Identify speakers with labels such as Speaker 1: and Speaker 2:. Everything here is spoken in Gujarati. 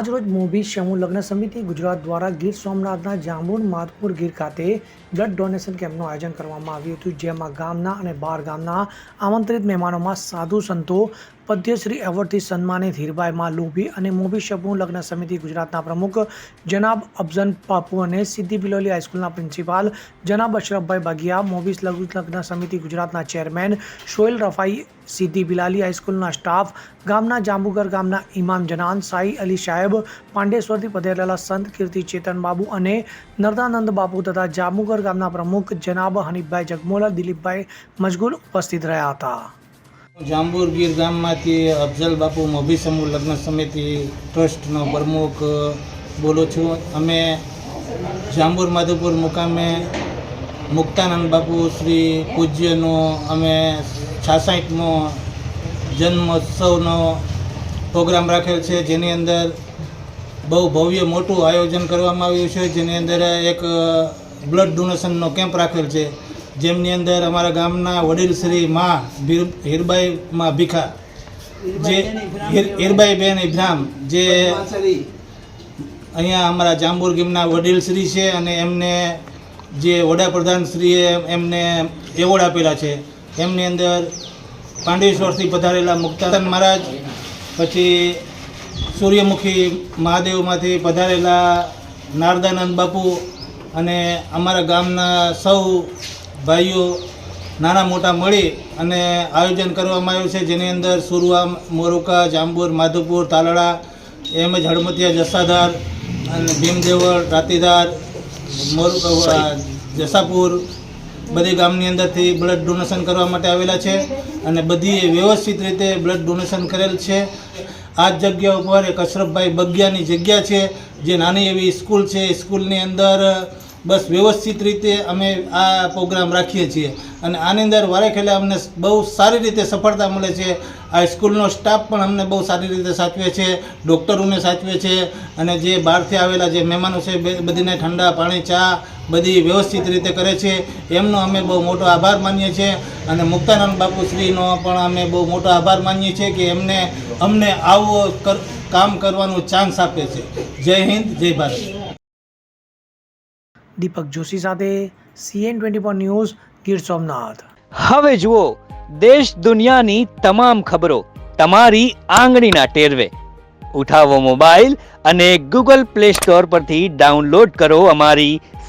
Speaker 1: આજરોજ મોભી સમૂહ લગ્ન સમિતિ ગુજરાત દ્વારા ગીર સોમનાથના જાંબુર માધપુર ગીર ખાતે બ્લડ ડોનેશન કેમ્પનું આયોજન કરવામાં આવ્યું હતું, જેમાં ગામના અને બાર ગામના આમંત્રિત મહેમાનોમાં સાધુ સંતો પદ્યશ્રી એવોર્ડથી સન્માનિત હીરબાઈમાં લોભી અને મોભી શમૂહ લગ્ન સમિતિ ગુજરાતના પ્રમુખ જનાબ અફઝન પાપુ અને સિદ્ધિ બિલોલી હાઈસ્કૂલના પ્રિન્સિપાલ જનાબ અશરફભાઈ બગિયા, મોભી લગ્ન સમિતિ ગુજરાતના ચેરમેન શોએલ રફાઈ, સિદ્ધિ બિલાલી હાઈસ્કૂલના સ્ટાફ, ગામના જાંબુગર ગામના ઇમામ જનાન, સાઈ અલી સાહેબ પાંડેશ્વરથી પધારેલા સંત કીર્તિ ચેતન બાબુ અને નર્દાનંદ બાપુ તથા જામુગર ગામના પ્રમુખ જનાબ હનીફભાઈ જગમોલા દિલીપભાઈ મજગુલ ઉપસ્થિત રહ્યા હતા.
Speaker 2: જાંબુર ગીર ગામમાંથી અફઝલ બાપુ મોભી સમૂહ લગ્ન સમિતિ ટ્રસ્ટનો પ્રમુખ બોલું છું. અમે જાંબુર માધુપુર મુકામે મુક્તાનંદ બાપુ શ્રી પૂજ્યનો, અમે છાસાઠમો જન્મોત્સવનો પ્રોગ્રામ રાખેલ છે. જેની અંદર બહુ ભવ્ય મોટું આયોજન કરવામાં આવ્યું છે, જેની અંદર એક બ્લડ ડોનેશનનો કેમ્પ રાખેલ છે. જેમની અંદર અમારા ગામના વડીલ શ્રી મા હીરબાઈ માં ભીખા, જે હીર- હીરબાઈ બેન ઇબ્રામ જે અહીંયા અમારા જાંબુર ગીમના વડીલ શ્રી છે અને એમને જે વડાપ્રધાન શ્રીએ એમને એવોર્ડ આપેલા છે. એમની અંદર પાંડેશ્વરથી પધારેલા મુક્તાન મહારાજ, પછી સૂર્યમુખી મહાદેવમાંથી પધારેલા નારદાનંદ બાપુ અને અમારા ગામના સૌ ભાઈઓ નાના મોટા મળી અને આયોજન કરવામાં આવ્યું છે, જેની અંદર સુરવા મોરુકા, જાંબુર માધુપુર તાલડા એમ જ હળમતિયા, જસાધાર અને ભીમદેવળ, રાતીધાર, મોરુ જસાપુર બધી ગામની અંદરથી બ્લડ ડોનેશન કરવા માટે આવેલા છે અને બધી વ્યવસ્થિત રીતે બ્લડ ડોનેશન કરેલ છે. આ જ જગ્યા ઉપર એક અશરફભાઈ બગિયાની જગ્યા છે, જે નાની એવી સ્કૂલ છે. સ્કૂલની અંદર બસ વ્યવસ્થિત રીતે અમે આ પ્રોગ્રામ રાખીએ છીએ. અને આની અંદર વારેખેલા અમને બહુ સારી રીતે સફળતા મળે છે. આ સ્કૂલનો સ્ટાફ પણ અમને બહુ સારી રીતે સાચવે છે, ડૉક્ટરોને સાચવે છે. અને જે બહારથી આવેલા જે મહેમાનો છે બધીને ઠંડા પાણી, ચા બધી વ્યવસ્થિત રીતે કરે છે. એમનો અમે બહુ મોટો આભાર માનીએ છીએ અને મુક્તાનંદ બાપુશ્રીનો પણ અમે બહુ મોટો આભાર માનીએ છીએ કે એમને અમને આવો કામ કરવાનો ચાન્સ આપે છે. જય હિન્દ જય ભારત.
Speaker 1: દીપક જોશી સાથે CN twenty four news Gir Somnath.
Speaker 3: હવે જુઓ દેશ દુનિયાની તમામ ખબરો તમારી આંગળીના ટેરવે. ઉઠાવો મોબાઈલ અને ગૂગલ પ્લે સ્ટોર પરથી ડાઉનલોડ કરો અમારી